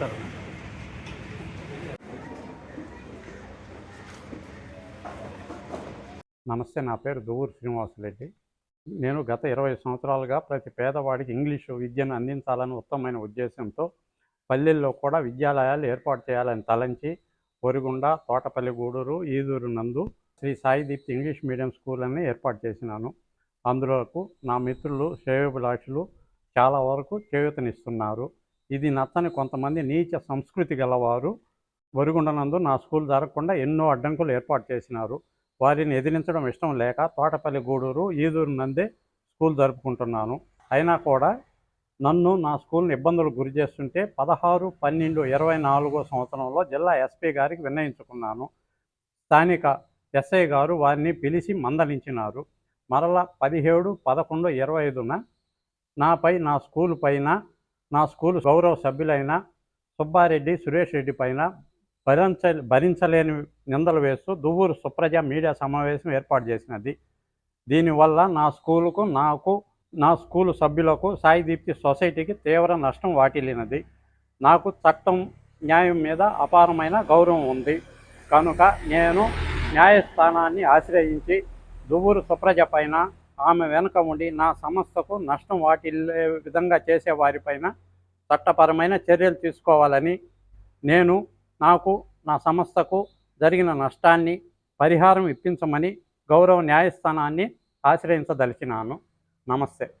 నమస్కారం నమస్తే నా పేరు దువ్వూరు శ్రీనివాసరెడ్డి నేను గత ఇరవై సంవత్సరాలుగా ప్రతి పేదవాడికి ఇంగ్లీషు విద్యను అందించాలని ఉత్తమమైన ఉద్దేశంతో పల్లెల్లో కూడా విద్యాలయాలు ఏర్పాటు చేయాలని తలంచి ఒరిగుండ తోటపల్లి గూడూరు ఈదూరు నందు Sri Sai Deepthi English medium school అని ఏర్పాటు చేసినాను. అందులోకు నా మిత్రులు శ్రేయోభిలాషులు చాలా వరకు చేయూతనిస్తున్నారు. ఇది నచ్చని కొంతమంది నీచ సంస్కృతి గలవారు వరుగుండనందు నా స్కూల్ జరగకుండా ఎన్నో అడ్డంకులు ఏర్పాటు చేసినారు. వారిని ఎదిరించడం ఇష్టం లేక తోటపల్లి గూడూరు ఈదూరు నందే స్కూల్ జరుపుకుంటున్నాను. అయినా కూడా నన్ను నా స్కూల్ని ఇబ్బందులు గురి చేస్తుంటే పదహారు పన్నెండు ఇరవై నాలుగో సంవత్సరంలో జిల్లా ఎస్పీ గారికి విన్నయించుకున్నాను స్థానిక ఎస్ఐ గారు వారిని పిలిచి మందలించినారు. మరలా పదిహేడు పదకొండు ఇరవై ఐదున నాపై నా స్కూల్ పైన నా స్కూల్ గౌరవ సభ్యులైన సుబ్బారెడ్డి సురేష్ రెడ్డి పైన భరించ భరించలేని నిందలు వేస్తూ దువ్వూరు సుప్రజ మీడియా సమావేశం ఏర్పాటు చేసినది. దీనివల్ల నా స్కూలుకు నాకు నా స్కూలు సభ్యులకు సాయి దీప్తి సొసైటీకి తీవ్ర నష్టం వాటిల్లినది. నాకు చట్టం న్యాయం మీద అపారమైన గౌరవం ఉంది. కనుక నేను న్యాయస్థానాన్ని ఆశ్రయించి దువ్వూరు సుప్రజ పైన ఆమె వెనుక ఉండి నా సంస్థకు నష్టం వాటిల్లే విధంగా చేసే వారిపైన చట్టపరమైన చర్యలు తీసుకోవాలని నేను నాకు నా సంస్థకు జరిగిన నష్టాన్ని పరిహారం ఇప్పించమని గౌరవ న్యాయస్థానాన్ని ఆశ్రయించదలిచినాను. నమస్తే.